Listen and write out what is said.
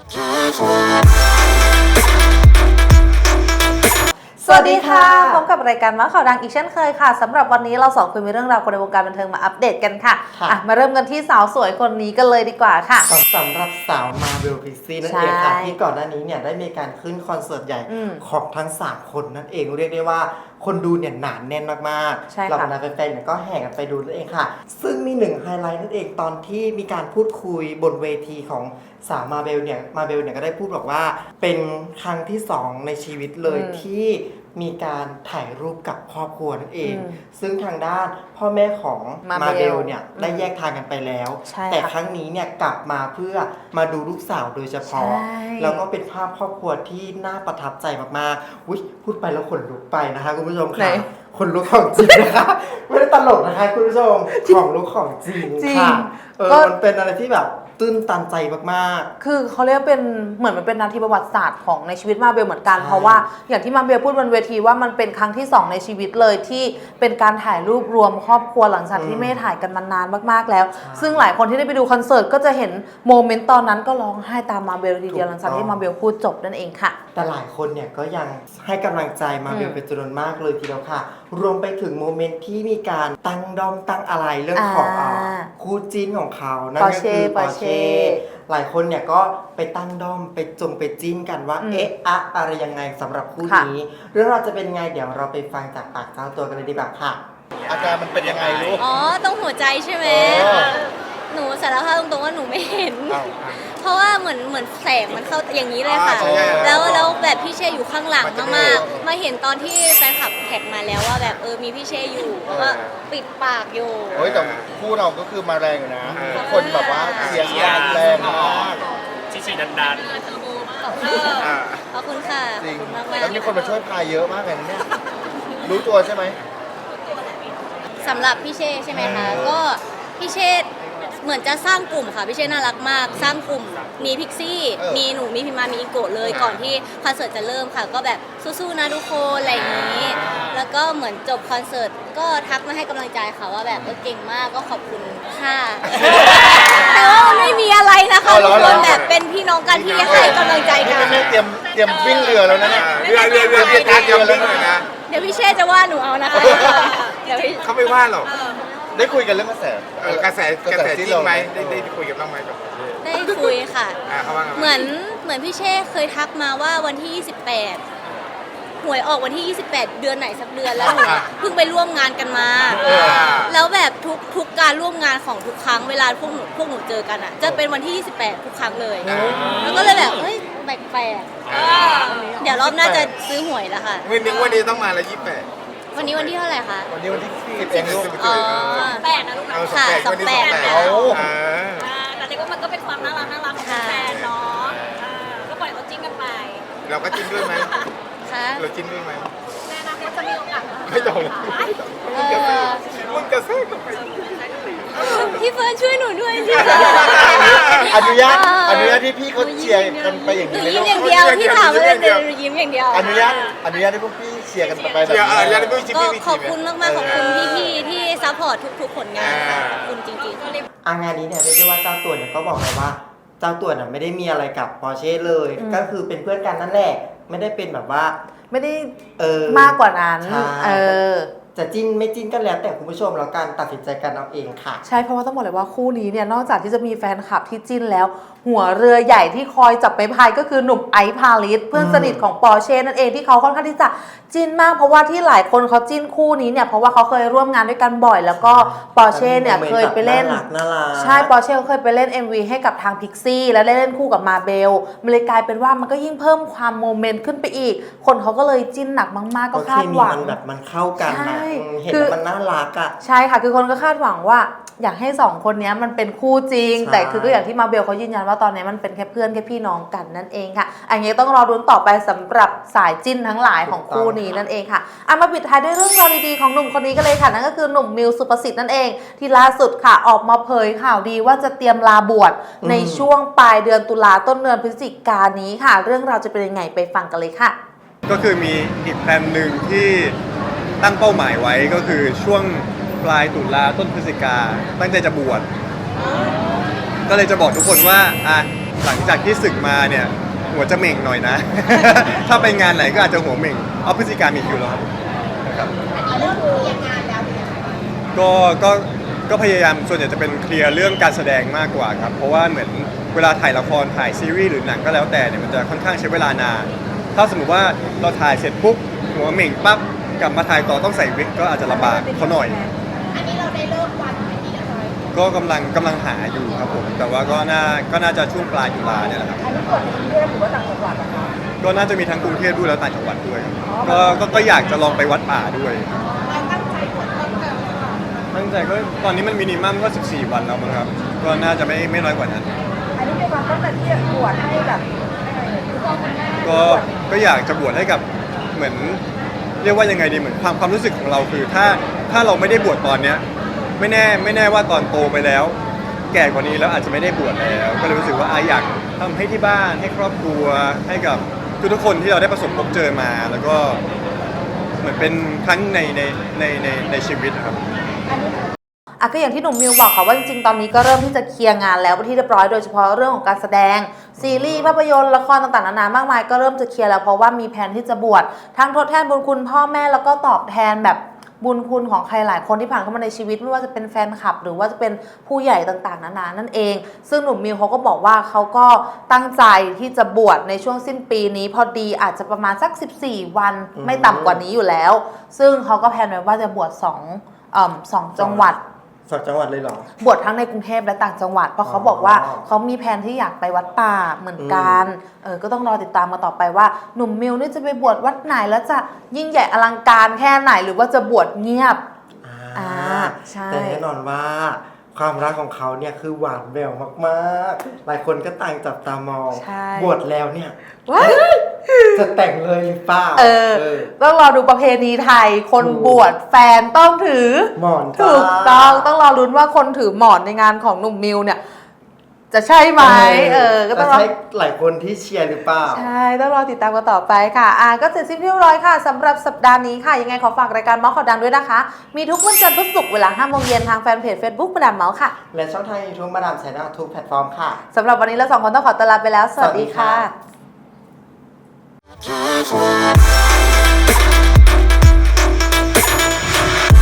สวัสดีค่ะ พบกับรายการม้าข่าวดังอีกเช่นเคยค่ะสำหรับวันนี้เราสองคนมีเรื่องราวคนในวงการบันเทิงมาอัปเดตกันค่ะค่ะ อะ มาเริ่มกันที่สาวสวยคนนี้กันเลยดีกว่าค่ะ สำหรับสาวมาเบลพิซซี่นั่นใช่เองค่ะที่ก่อนหน้านี้เนี่ยได้มีการขึ้นคอนเสิร์ตใหญ่อืมของทั้ง 3 คนนั่นเองเรียกได้ว่าคนดูเนี่ยหนานแน่นมากใช่ๆค่ะเราบรรดาแฟนๆเนี่ยก็แห่กันไปดูนั่นเองค่ะ ซึ่งมีหนึ่งไฮไลท์นั่นเองตอนที่มีการพูดคุยบนเวทีของสาวมาเบลเนี่ยมาเบลเนี่ยก็ได้พูดบอกว่า เป็นครั้งที่สองในชีวิตเลยอืมที่มีการถ่ายรูปกับครอบครัวนั่นเอง อืม ซึ่งทางด้าน พ่อแม่ของมามาเบเบลลเนี่ยได้อืมแยกทางกันไปแล้ว ใช่แต่ค่ะครั้งนี้เนี่ยกลับมาเพื่อมาดูลูกสาวโดยเฉพาะ ใช่ แล้วก็เป็นภาพครอบครัวที่น่าประทับใจมากๆอุ๊ยพูดไปแล้วขนลุกไปนะคะคุณผู้ชมไหนค่ะขนลุกของจริงนะคะ ไม่ได้ตลกนะคะคุณผู้ชมของลุกของจริงจริงค่ะเออก็ มันเป็นอะไรที่แบบ ตื้นตันใจมาก คือเขาเรียกว่าเป็นเหมือนมันเป็นนาทีประวัติศาสตร์ของในชีวิตมาเบลเหมือนกัน ใช่ เพราะว่าอย่างที่มาเบลพูดบนเวทีว่ามันเป็นครั้งที่สองในชีวิตเลยที่เป็นการถ่ายรูปรวมครอบครัวหลังจากอืมที่ไม่ได้ถ่ายกันมานานมากๆแล้วใช่ซึ่งหลายคนที่ได้ไปดูคอนเสิร์ตก็จะเห็นโมเมนต์ตอนนั้นก็ร้องไห้ตามมาเบลทีเดียวถูกหลังจากต้ที่องมาเบลพูดจบนั่นเองค่ะ ๆ แต่หลายคนเนี่ยก็ยังให้กำลังใจมาเบอืลมเป็นจำนวนมากเลยทีเดียวค่ะรวมไปถึงโมเมนต์ที่มีการตั้งด้อมตั้งอะไรเรื่องของอ่าอ่าคู่จิ้นของเขานั่นก็คือ Porsche ปอร์เช่หลายคนเนี่ยก็ไปตั้งด้อมไปจงไปจิ้นกันว่า อืมเอ๊ะอะอะไรยังไงสำหรับคู่ค่ะ นี้ เรื่องราวจะเป็นไงเดี๋ยวเราไปฟังจากปากเจ้าตัวกันเลยดีกว่าค่ะ อาการมันเป็นยังไงลูก อ๋อ ตรงหัวใจใช่ไหม เออ หนูสารภาพตรงๆว่าหนูไม่เห็น อ้าวเพ ราะว่าเหมือนเหมือนแสงมันเข้าอย่างนี้เลยค่ะ อ่าใช่ใช่แล้วแล้วแบบพี่เช่อยู่ข้างหลังมันจะมากเออๆมาเห็นตอนที่แฟนคลับแท็กมาแล้วว่าแบบเออมีพี่เช่อยู่เพราะว่าปิดปากอยู่เฮ้ยแต่คู่เราก็คือมาแรงอยู่นะทุกคนแบบว่าเสียงแรงมากชิชิดันดันอ่าขอบคุณค่ะจริงขอบคุณมากแล้วมีคนมาช่วยพายเยอะมากเลยนะเนี่ยรู้ตัวใช่ไหมๆสำหรับพี่เช่ใช่ไหมคะ ก็พี่เช่ เหมือนจะสร้างกลุ่มค่ะพี่เช่น่ารักมาก สร้างกลุ่มมีพิกซี่มีหนูมีพิมมามีอิงโกะเลยก่อนที่คอนเสิร์ตจะเริ่มค่ะ ก็แบบสู้ๆนะทุกคนอะไรอย่างนี้ แล้วก็เหมือนจบคอนเสิร์ตก็ทักมาให้กำลังใจค่ะว่าแบบเออเก่งมากก็ขอบคุณค่ะ แต่ว่ามันไม่มีอะไรนะคะทุกคนแบบเป็นพี่น้องกันที่ให้กำลังใจนี่กัไม่นไม่เตรียมเตรียมวิ่งเรือแล้วนะเนี่ยเรือเรือเรือเรือเรือแล้วหน่อยนะเดี๋ยวพี่เช่จะว่าหนูเอานะคะเดี๋ยวพี่เขาไม่ว่าหรอก ได้คุยกันเรื่องกระแส เออกระแสกระแสจริงไหมได้ได้คุยกับน้องไหมกับได้คุยค่ะ อ่าเขาว่าไงเหมือนเหมือนพี่เช่เคยทักมาว่าวันที่ 28 หวยออกวันที่ 28 เดือนไหนสักเดือนแล้วหนูอะเพิ่งไปร่วมงานกันมาแล้วแบบทุกทุกการร่วมงานของทุกครั้งเวลาพวกหนูพวกหนูเจอกันอะ จะเป็นวันที่ 28 ทุกครั้งเลย แล้วก็เลยแบบเฮ้ยแปลกๆเดี๋ยวรอบหน้าจะซื้อหวยแล้วค่ะ วันนี้วันนี้ต้องมาละยี่สิบแปด วันนี้วันที่เท่าไหร่คะ วันนี้วันที่สิบเองลูกอ๋อ แปดนะลูกนะเอาสองค่ะแปดสองวันนี้แปสอดงแปดค่ะเอาอ่าอ่าแต่เรียกว่ามันก็เป็นความน่ารักน่ารักของค่ะแฟนๆเนาะอ่าก็ปล่อยเขาจิ้นกันไปเราก็จิ้นด้วยไหมค่ะเราจิ้นด้วยไหมในอนาคตจะมีโอกาสไม่ต้องเออมึงกระแทกกับไป พี่เฟิร์นช่วยหนูด้วยสิอนุญาตอนุญาตที่พี่เขาเชียร์กันไปอย่างหนูนี้เลยยิ้มลูอกย่างเดียวพี่ถามอะไรแต่หนูยิ้มอย่างเดียวอนุญาตอนุญาตให้พวกพี่เชียร์กันไปแบบเดี๋ยวเออนี้อย่าได้พูดชิก็พี่วิขธีอบไหมคุณมากๆขอบคุณพี่ๆที่ซัพพอร์ตทุกๆผลงานค่ะขอบคุณจริงๆ อางานนี้เนี่ยเรียกได้ว่าเจ้าตัวเนี่ยก็บอกเลยว่า เจ้าตัวเนี่ยไม่ได้มีอะไรกับปอร์เช่เลย อืม ก็คือเป็นเพื่อนกันนั่นแหละ ไม่ได้เป็นแบบว่า ไม่ได้เออ มากกว่านั้น ใช่ เออ จะจิ้นไม่จิ้นก็แล้วแต่คุณผู้ชมแล้วกันตัดสินใจกันเอาเองค่ะ ใช่เพราะว่าต้องบอกเลยว่าคู่นี้เนี่ยนอกจากที่จะมีแฟนคลับที่จิ้นแล้ว หัวเรือใหญ่ที่คอยจับไปพายก็คือหนุ่มไอซ์พาลิสเพื่อนสนิทของปอร์เช่นั่นเองที่เขาค่อนข้างที่จะจิ้นมากเพราะว่าที่หลายคนเขาจิ้นคู่นี้เนี่ยเพราะว่าเขาเคยร่วมงานด้วยกันบ่อย แล้วก็ปอร์เช่เนี่ยเคยไปเล่นน่ารักน่ารักใช่ปอร์เช่เขาเคยไปเล่น MV ให้กับทางพิกซี่แล้วได้เล่นคู่กับมาเบลมันเลยกลายเป็นว่ามันก็ยิ่งเพิ่มความโมเมนต์ขึ้นไปอีก คนเขาก็เลยจิ้นหนักมาก ๆก็ก็คาเคดมีหวังมันแบบมันเข้ากันใช่นะอืมเห็นคือแล้วมันน่ารักอะใช่ค่ะ คือคนก็คาดหวังว่า อยากให้สองคนเนี้ยมันเป็นคู่จริงใช่แต่คือก็อย่างที่มาเบลเขายืนยันว่าตอนนี้มันเป็นแค่เพื่อนแค่พี่น้องกันนั่นเองค่ะ อันนี้ต้องรอรุ้นต่อไปสำหรับสายจิ้นทั้งหลายของคู่นี้นั่นเองค่ะอะมาปิดท้ายด้วยเรื่องราวดีๆของหนุ่มคนนี้กันเลยค่ะนั่นก็คือหนุ่มมิวสุประสิทธิ์นั่นเอง ที่ล่าสุดค่ะออกมาเผยข่าวดีว่าจะเตรียมลาบวชในช่วงปลายเดือนตุลาต้นเดือนพฤศจิกายนนี้ค่ะ เรื่องราวจะเป็นยังไงไปฟังกันเลยค่ะ ก็คือมีอีกแผนหนึ่งที่ ตั้งเป้าหมายไว้ก็คือช่วงปลายตุลาต้นพฤศจิกาตั้งใจจะบวชก็เลยจะบอกทุกคนว่าอะหลังจากที่ศึกมาเนี่ย หัวจะเหม่งหน่อยนะ ถ้าไปงานไหนก็อาจจะหัวเหม่งเอาพฤศจิกามีคิวแล้วครับนะครับก็ก็ก็พยายามส่วนใหญ่จะเป็นเคลียร์เรื่องการแสดงมากกว่าครับ เพราะว่าเหมือนเวลาถ่ายละครถ่ายซีรีส์หรือหนังก็แล้วแต่เนี่ยมันจะค่อนข้างใช้เวลานานถ้าสมมติว่าเราถ่ายเสร็จปุ๊บหัวเหม่งปั๊บ กลับมาถ่ายต่อต้องใส่วิกก็อาจจะลำบากเขาหน่อย อันนี้เราได้เริ่มวันไหมที่จะทำก็กำลังกำลังหาอยู่ครับผม แต่ว่าก็น่าก็น่าจะช่วงปลายตุลาเนี่ยแหละครับอันนี้เกิดในกรุงเทพหรือว่าต่างจังหวัดนะคะ ก็น่าจะมีทั้งกรุงเทพด้วยแล้วต่างจังหวัดด้วยครับก็ก็ก็อยากจะลองไปวัดป่าด้วย เราตั้งใจบวชเพิ่มเติมหรือเปล่าตั้งใจก็ตอนนี้มันมินิมัมก็ 14 วันแล้วมั้งครับ ก็น่าจะไม่ไม่น้อยกว่านั้น อันนี้เป็นความตั้งใจที่จะบวชให้แบบคุณพ่อคุณแม่ก็ก็อยากจะบวชให้กับเหมือน เรียกว่ายังไงดีเหมือนความความรู้สึกของเราคือ ถ้าถ้าเราไม่ได้บวชตอนเนี้ยไม่แน่ไม่แน่ว่าตอนโตไปแล้ว แก่กว่านี้แล้วอาจจะไม่ได้บวชแล้ว ก็เลยรู้สึกว่าอาอยากทำให้ที่บ้านให้ครอบครัวให้กับทุกๆคนที่เราได้ประสบพบเจอมา แล้วก็เหมือนเป็นครั้งในในในในในชีวิตครับอ่ะก็อย่างที่หนุ่มมิวบอกค่ะว่าจริงๆ ตอนนี้ก็เริ่มที่จะเคลียร์งานแล้วที่เรียบร้อยโดยเฉพาะเรื่องของการแสดง ซีรีส์ภาพยนตร์ละครต่างๆนานามากมายก็เริ่มจะเคลียร์แล้วเพราะว่ามีแผนที่จะบวชทั้งทดแทนบุญคุณพ่อแม่แล้วก็ตอบแทนแบบบุญคุณของใครหลายคนที่ผ่านเข้ามาในชีวิตไม่ว่าจะเป็นแฟนคลับ หรือว่าจะเป็นผู้ใหญ่ต่างๆ นานานั่นเอง ซึ่งหนุ่มมิวเขาก็บอกว่าเขาก็ตั้งใจที่จะบวชในช่วงสิ้นปีนี้ พอดีอาจจะประมาณสัก 14 วันไม่ต่ำกว่านี้อยู่แล้ว ซึ่งเขาก็แพลนไว้ว่าจะบวชสองเอ่อสองจังหวัด สองจังหวัดเลยเหรอ บวชทั้งในกรุงเทพและต่างจังหวัด เพราะเขาอ๋อบอกว่าเขามีแผนที่อยากไปวัดป่าเหมือนกันเออก็ต้องรอติดตามมาต่อไปว่า หนุ่มมิวนี่จะไปบวชวัดไหนแล้วจะยิ่งใหญ่อลังการแค่ไหนหรือว่าจะบวชเงียบอ่าใช่แต่แน่นอนว่าความรักของเขาเนี่ยคือหวานแหววมากๆ หลายคนก็ต่างจับตามองใช่บวชแล้วเนี่ยว้าย จะแต่งเลยหรือเปล่าเออเออ ต้องรอดูประเพณีไทย คนถูกบวชแฟนต้องถือหมอนถูกต้องต้องรอลุ้นว่าคนถือหมอนในงานของหนุ่มมิวเนี่ยจะใช่ไหมเออ ก็ต้องรจะอใช่หลายคนที่เชียร์หรือเปล่า ใช่ ต้องรอติดตามกันต่อไปค่ะ อ่า ก็เสร็จสิ้นเรียบร้อยค่ะสำหรับสัปดาห์นี้ค่ะ ยังไงขอฝากรายการเมาส์ข่าวดังด้วยนะคะ มีทุกวันจันทร์พุธศุกร์เวลา5โมงเย็นทางแฟนเพจ Facebook ประดามเมาส์ค่ะ และช่องทางยูทูบมาดามแชนแนลทุกแพลตฟอร์มค่ะสำหรับวันนี้เราสองคนต้องขอตัวลาไปแล้ว สวัสดีค่ะ Drive